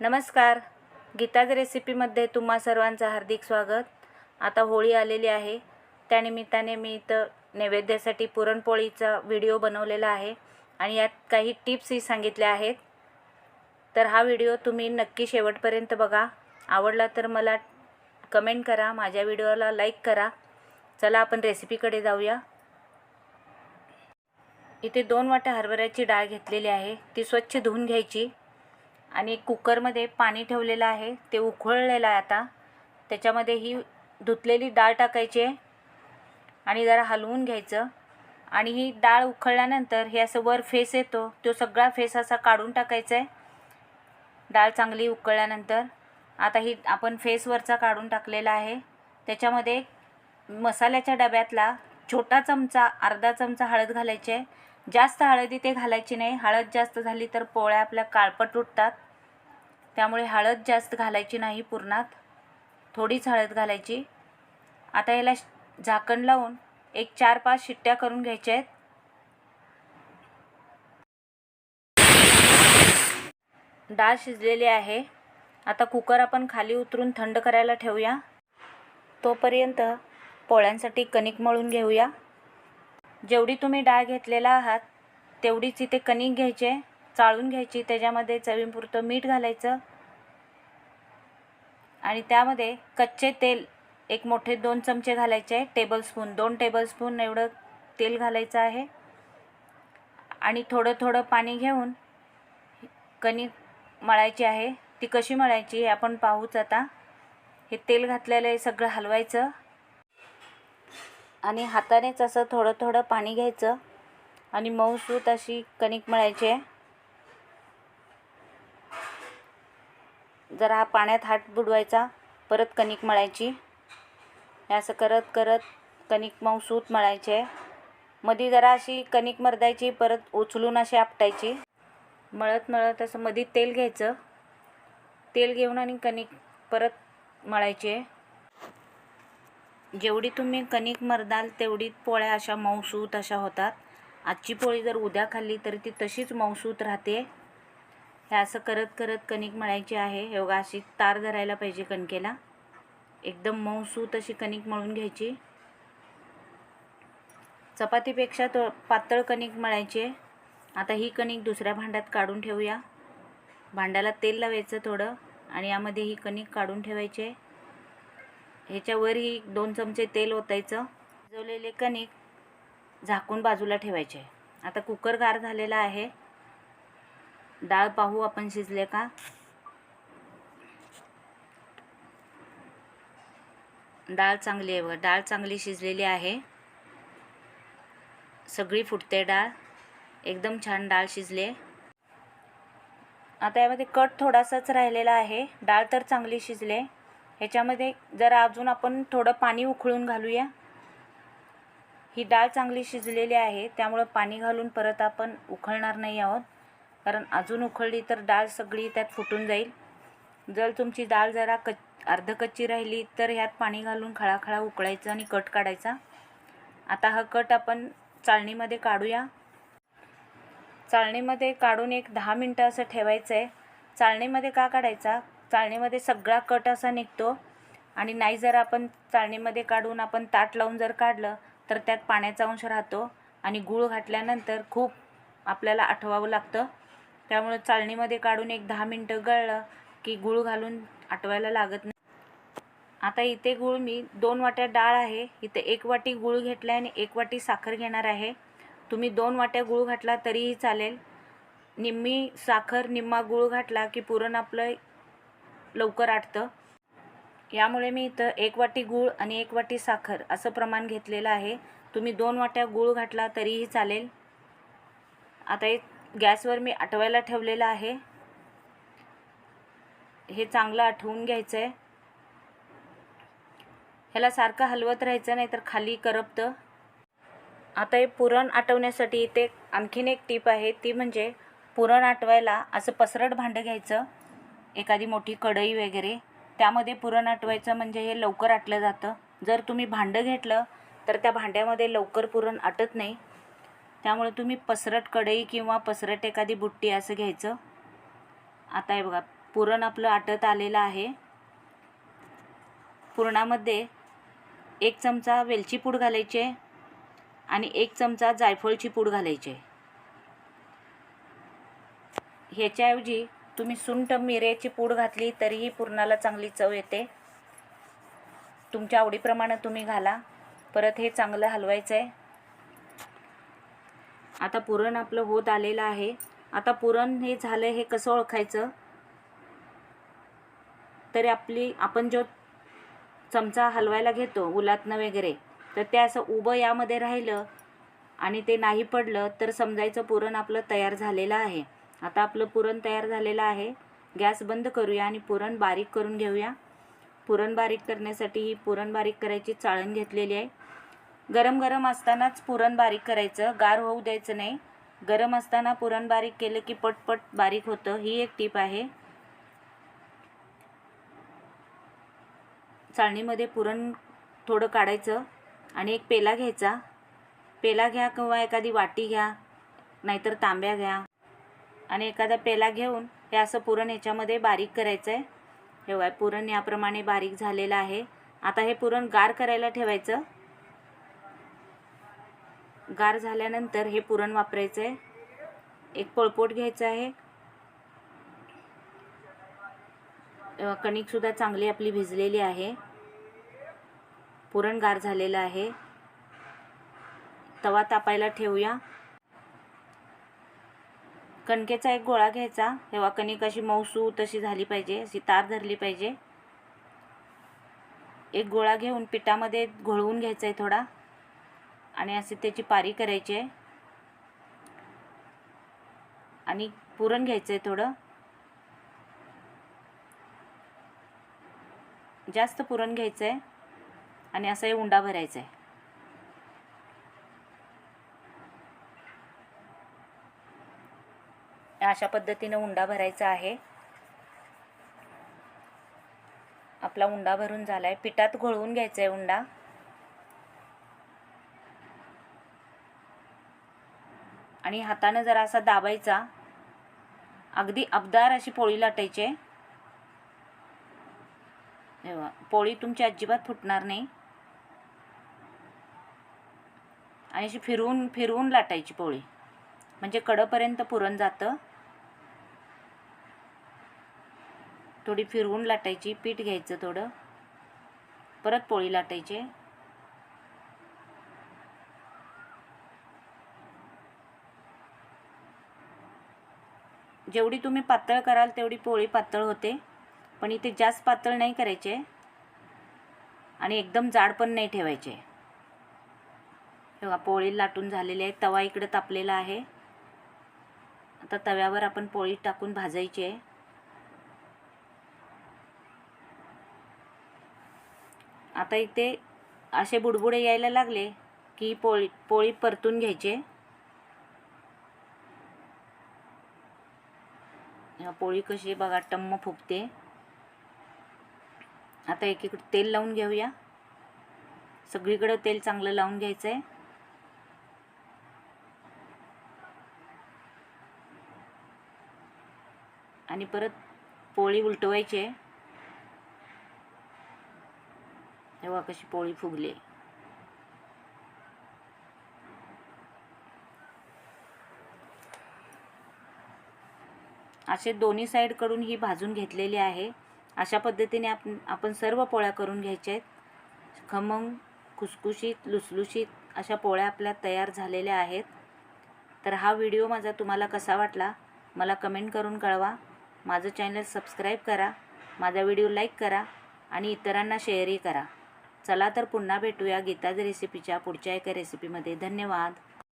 नमस्कार. गीताज रेसिपीमध्ये तुम्हा सर्वांचं हार्दिक स्वागत. आता होळी आलेली आहे. त्यानिमित्ताने मी इथं नैवेद्यासाठी पुरणपोळीचा व्हिडिओ बनवलेला आहे आणि यात काही टिप्सही सांगितल्या आहेत. तर हा व्हिडिओ तुम्ही नक्की शेवटपर्यंत बघा. आवडला तर मला कमेंट करा माझ्या व्हिडिओला लाईक करा. चला आपण रेसिपीकडे जाऊया. इथे दोन वाट्या हरभऱ्याची डाळ घेतलेली आहे. ती स्वच्छ धुवून घ्यायची. आणि कुकरमध्ये पाणी ठेवलेलं आहे ते उकळलेलं आहे आता. त्याच्यामध्ये ही धुतलेली डाळ टाकायची आहे आणि जरा हलवून घ्यायचं. आणि ही डाळ उकळल्यानंतर हे असं वर फेस येतो तो सगळा फेस असा काढून टाकायचा आहे. डाळ चांगली उकळल्यानंतर. आता ही आपण फेसवरचा काढून टाकलेला आहे. त्याच्यामध्ये मसाल्याच्या डब्यातला छोटा चमचा अर्धा चमचा हळद घालायची आहे. जास्त हळद इथे घालायची नाही. हळद जास्त झाली तर पोळ्या आपल्या काळपट उठतात. त्यामुळे हळद जास्त घालायची नाही पूर्णात. थोडीच हळद घालायची. आता याला झाकण लावून एक चार पाच शिट्ट्या करून घ्यायच्या आहेत. डाळ शिजलेली आहे. आता कुकर आपण खाली उतरून थंड करायला ठेवूया. तोपर्यंत पोळ्यांसाठी कणिक मळून घेऊया. जेवढी तुम्ही डाळ घेतलेला आहात तेवढीच इथे कणिक घ्यायचे चाळून घ्यायची त्याच्यामध्ये चवीपुरतं मीठ घालायचं. आणि त्यामध्ये कच्चे तेल एक मोठे दोन चमचे घालायचे टेबलस्पून दोन टेबलस्पून एवढं तेल घालायचं आहे. आणि थोडं थोडं पाणी घेऊन कणिक मळायची आहे. ती कशी मळायची हे आपण पाहूच आता. हे तेल घातलेलं आहे सगळं हलवायचं. आणि हातानेच असं थोडं थोडं पाणी घ्यायचं. आणि मऊसूत अशी कणिक मळायची आहे. जरा पाण्यात हात बुडवायचा परत कणिक मळायची. असं करत करत कणिक मऊसूत मळायची. आहे मध्ये जरा अशी कणिक मरदायची परत उचलून अशी आपटायची. मळत मळत असं मध्ये तेल घ्यायचं. तेल घेऊन आणि कणिक परत मळायची. आहे जेवढी तुम्ही कणिक मरदाल तेवढी पोळ्या अशा मऊसूत अशा होतात. आजची पोळी जर उद्या खाल्ली तरी ती तशीच मऊसूत राहते. हे असं करत करत कणिक मळायची आहे. हे बघा अशी तार धरायला पाहिजे कणकेला. एकदम मऊसूत अशी कणिक मळून घ्यायची. चपातीपेक्षा तो पातळ कणिक मळायचे. आता ही कणिक दुसऱ्या भांड्यात काढून ठेवूया. भांड्याला तेल लावायचं थोडं आणि यामध्ये ही कणिक काढून ठेवायची. ह्याच्यावरही दोन चमचे तेल ओतायचं. शिजवलेले कणिक झाकून बाजूला ठेवायचे. आता कुकर गार झालेला आहे. डाळ पाहू आपण शिजले का? डाळ चांगली आहे बघा. डाळ चांगली शिजलेली आहे. सगळी फुटते डाळ. एकदम छान डाळ शिजले. आता यामध्ये कट थोडासाच राहिलेला आहे. डाळ तर चांगली शिजले. ह्याच्यामध्ये जरा अजून आपण थोडं पाणी उकळून घालूया. ही डाळ चांगली शिजलेली आहे त्यामुळं पाणी घालून परत आपण उकळणार नाही आहोत. कारण अजून उकळली तर डाळ सगळी त्यात फुटून जाईल. जर तुमची डाळ जरा कच अर्धकच्ची राहिली तर ह्यात पाणी घालून खळाखळा उकळायचं आणि कट काढायचा. आता हा कट आपण चाळणीमध्ये काढूया. चाळणीमध्ये काढून एक दहा मिनटं असं ठेवायचं आहे चाळणीमध्ये का काढायचा? चाळणीमध्ये सगळा कट असा निघतो आणि नाही जर आपण चाळणीमध्ये काढून आपण ताट लावून जर काढलं तर त्यात पाण्याचा अंश राहतो आणि गूळ घातल्यानंतर खूप आपल्याला आठवावं लागतं. त्यामुळे चाळणीमध्ये काढून एक दहा मिनटं गळलं की गूळ घालून आटवायला लागत नाही. आता इथे गूळ मी दोन वाट्या डाळ आहे. इथे एक वाटी गूळ घेतला आणि एक वाटी साखर घेणार आहे. तुम्ही दोन वाट्या गूळ घातला तरीही चालेल. निम्मी साखर निम्मा गूळ घातला की पुरण आपलं लवकर आटतं. यामुळे मी इथं एक वाटी गूळ आणि एक वाटी साखर असं प्रमाण घेतलेलं आहे. तुम्ही दोन वाट्या गूळ घातला तरीही चालेल. आता एक गॅसवर मी आटवायला ठेवलेलं आहे. हे चांगलं आठवून घ्यायचं आहे ह्याला सारखं हलवत राहायचं नाही तर खाली करपतं. आता हे पुरण आटवण्यासाठी इथे आणखीन एक टीप आहे. ती म्हणजे पुरण आटवायला असं पसरट भांडं घ्यायचं. एखादी मोठी कढई वगैरे त्यामध्ये पुरण आटवायचं म्हणजे हे लवकर आटलं जातं. जर तुम्ही भांडं घेतलं तर त्या भांड्यामध्ये लवकर पुरण आटत नाही. त्यामुळे तुम्ही पसरट कढई किंवा पसरट एखादी बुट्टी असं घ्यायचं. आता हे बघा पुरण आपलं आटत आलेलं आहे. पुरणामध्ये एक चमचा वेलची पूड घालायची आहे आणि एक चमचा जायफळची पूड घालायची आहे. ह्याच्याऐवजी तुम्ही सुंठ मिऱ्याची पूड घातली तरीही पुरणाला चांगली चव येते. तुमच्या आवडीप्रमाणे तुम्ही घाला. परत हे चांगलं हलवायचं आहे आता पुरण आपलं होत आलेलं आहे. आता पुरण हे झालं हे कसं ओळखायचं? तरी आपली आपण जो चमचा हलवायला घेतो उलातनं वगैरे तर ते असं उभं यामध्ये राहिलं आणि ते नाही पडलं तर समजायचं पुरण आपलं तयार झालेलं आहे. आता आपलं पुरण तयार झालेलं आहे. गॅस बंद करूया आणि पुरण बारीक करून घेऊया. पुरण बारीक करण्यासाठी ही पुरण बारीक करायची चाळण घेतलेली आहे. गरम गरम असतानाच पुरण बारीक करायचं. गार होऊ द्यायचं नाही. गरम असताना पुरण बारीक केलं की पटपट बारीक होतं. ही एक टीप आहे. चाळणीमध्ये पुरण थोडं काढायचं आणि एक पेला घ्यायचा. पेला घ्या किंवा एखादी वाटी घ्या नाहीतर तांब्या घ्या. आणि एखादा पेला घेऊन हे असं पुरण ह्याच्यामध्ये बारीक करायचं आहे हे बघा पुरण याप्रमाणे बारीक झालेलं आहे. आता हे पुरण गार करायला ठेवायचं. गार झाल्यानंतर हे पुरण वापरायचं आहे एक पळपोट घ्यायचं आहे. कणिकसुद्धा चांगली आपली भिजलेली आहे. पुरण गार झालेलं आहे. तवा तापायला ठेवूया. कणकेचा एक गोळा घ्यायचा. तेव्हा कणिक अशी मऊसू तशी झाली पाहिजे अशी तार धरली पाहिजे. एक गोळा घेऊन पिठामध्ये घोळवून घ्यायचा आहे थोडा. आणि अशी त्याची पारी करायची. आहे आणि पुरण घ्यायचं आहे थोडं. जास्त पुरण घ्यायचं आहे आणि असं हे उंडा भरायचा आहे अशा पद्धतीनं उंडा भरायचा आहे. आपला उंडा भरून झाला आहे पिठात घोळवून घ्यायचा आहे उंडा. आणि हातानं जरा असा दाबायचा. अगदी अबदार अशी पोळी लाटायची. आहे. पोळी तुमची अजिबात फुटणार नाही. आणि अशी फिरवून फिरवून लाटायची पोळी. म्हणजे कडपर्यंत पुरण जातं. थोडी फिरवून लाटायची पीठ घ्यायचं थोडं. परत पोळी लाटायची. जेवढी तुम्ही पातळ कराल तेवढी पोळी पातळ होते. पण इथे जास्त पातळ नाही करायचे. आणि एकदम जाड पण नाही ठेवायचे. तेव्हा पोळी लाटून झालेली आहे. तवा इकडं तापलेला आहे. आता तव्यावर आपण पोळी टाकून भाजायची आहे. आता इथे असे बुडबुडे यायला लागले की पोळी पोळी परतून घ्यायचे. पोळी कशी बघा टम्म फुगते. आता एकीकडे तेल लावून घेऊया. सगळीकडं तेल चांगलं लावून घ्यायचं आहे आणि परत पोळी उलटवायची आहे. तेव्हा कशी पोळी फुगली. असे दोन्ही साईडकडून ही भाजून घेतलेली आहे. अशा पद्धतीने आपण आपण सर्व पोळ्या करून घ्यायच्या आहेत. खमंग खुसखुशीत लुसलुशीत अशा पोळ्या आपल्या तयार झालेल्या आहेत. तर हा व्हिडिओ माझा तुम्हाला कसा वाटला मला कमेंट करून कळवा. माझं चॅनल सबस्क्राईब करा. माझा व्हिडिओ लाईक करा आणि इतरांना शेअरही करा. चला तर पुन्हा भेटूया गीताज रेसिपीच्या पुढच्या एका रेसिपीमध्ये धन्यवाद.